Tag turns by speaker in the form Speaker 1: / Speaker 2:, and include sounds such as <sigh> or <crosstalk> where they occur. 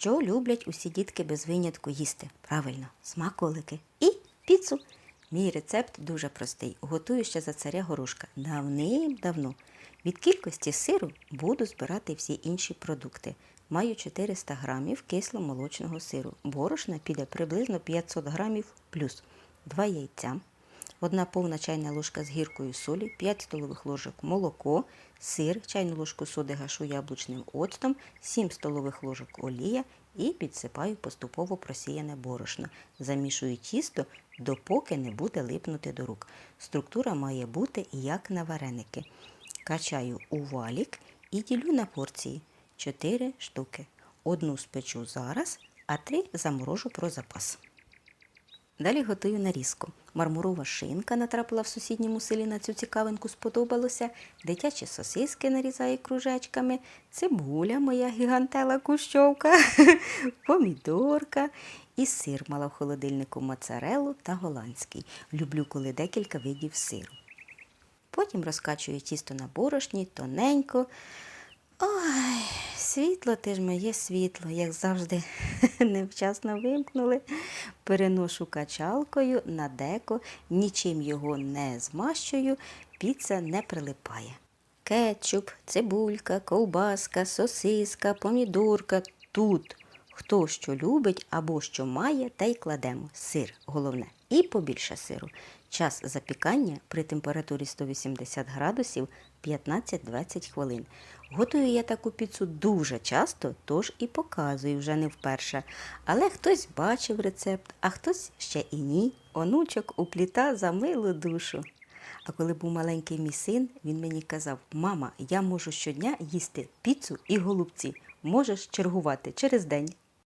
Speaker 1: Що люблять усі дітки без винятку їсти? Правильно, смаколики і піцу. Мій рецепт дуже простий. Готую ще за царя горошка. Давним-давно. Від кількості сиру буду збирати всі інші продукти. Маю 400 грамів кисломолочного сиру. Борошна піде приблизно 500 грамів плюс 2 яйця, Одна повна чайна ложка з гіркою солі, 5 столових ложок молоко, сир, чайну ложку соди гашу яблучним оцтом, 7 столових ложок олія і підсипаю поступово просіяне борошно. Замішую тісто, допоки не буде липнути до рук. Структура має бути як на вареники. Качаю у валік і ділю на порції 4 штуки. Одну спечу зараз, а три заморожу про запас. Далі готую нарізку. Мармурова шинка натрапила в сусідньому селі на цю цікавинку, сподобалося. Дитячі сосиски нарізаю кружечками, цибуля моя гігантела кущовка, <laughs> помідорка і сир мала в холодильнику моцарелу та голландський. Люблю, коли декілька видів сиру. Потім розкачую тісто на борошні тоненько. Ой, світло ти ж моє світло, як завжди, <laughs> невчасно вимкнули. Переношу качалкою на деко, нічим його не змащую, піца не прилипає. Кетчуп, цибулька, ковбаска, сосиска, помідорка. Тут хто що любить або що має, та й кладемо. Сир, головне, і побільше сиру. Час запікання при температурі 180 градусів 15-20 хвилин. Готую я таку піцу дуже часто, тож і показую вже не вперше. Але хтось бачив рецепт, а хтось ще і ні. Онучок упліта за милу душу. А коли був маленький мій син, він мені казав: Мама, я можу щодня їсти піцу і голубці. Можеш чергувати через день.